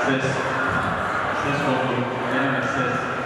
assist, assist goal, and assist.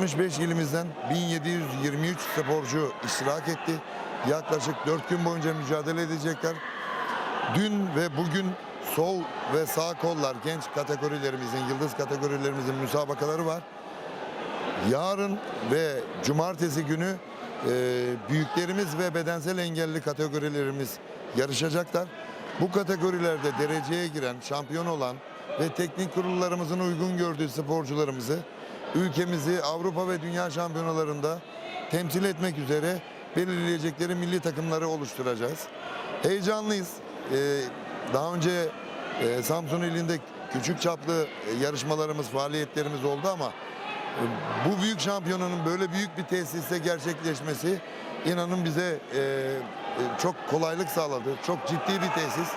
65 ilimizden 1723 sporcu iştirak etti. Yaklaşık 4 gün boyunca mücadele edecekler. Dün ve bugün sol ve sağ kollar genç kategorilerimizin, yıldız kategorilerimizin müsabakaları var. Yarın ve cumartesi günü e, büyüklerimiz ve bedensel engelli kategorilerimiz yarışacaklar. Bu kategorilerde dereceye giren, şampiyon olan ve teknik kurullarımızın uygun gördüğü sporcularımızı ülkemizi Avrupa ve Dünya şampiyonalarında temsil etmek üzere belirleyecekleri milli takımları oluşturacağız. Heyecanlıyız. E, daha önce e, Samsun ilinde küçük çaplı e, yarışmalarımız, faaliyetlerimiz oldu ama bu büyük şampiyonanın böyle büyük bir tesiste gerçekleşmesi inanın bize e, e, çok kolaylık sağladı. Çok ciddi bir tesis.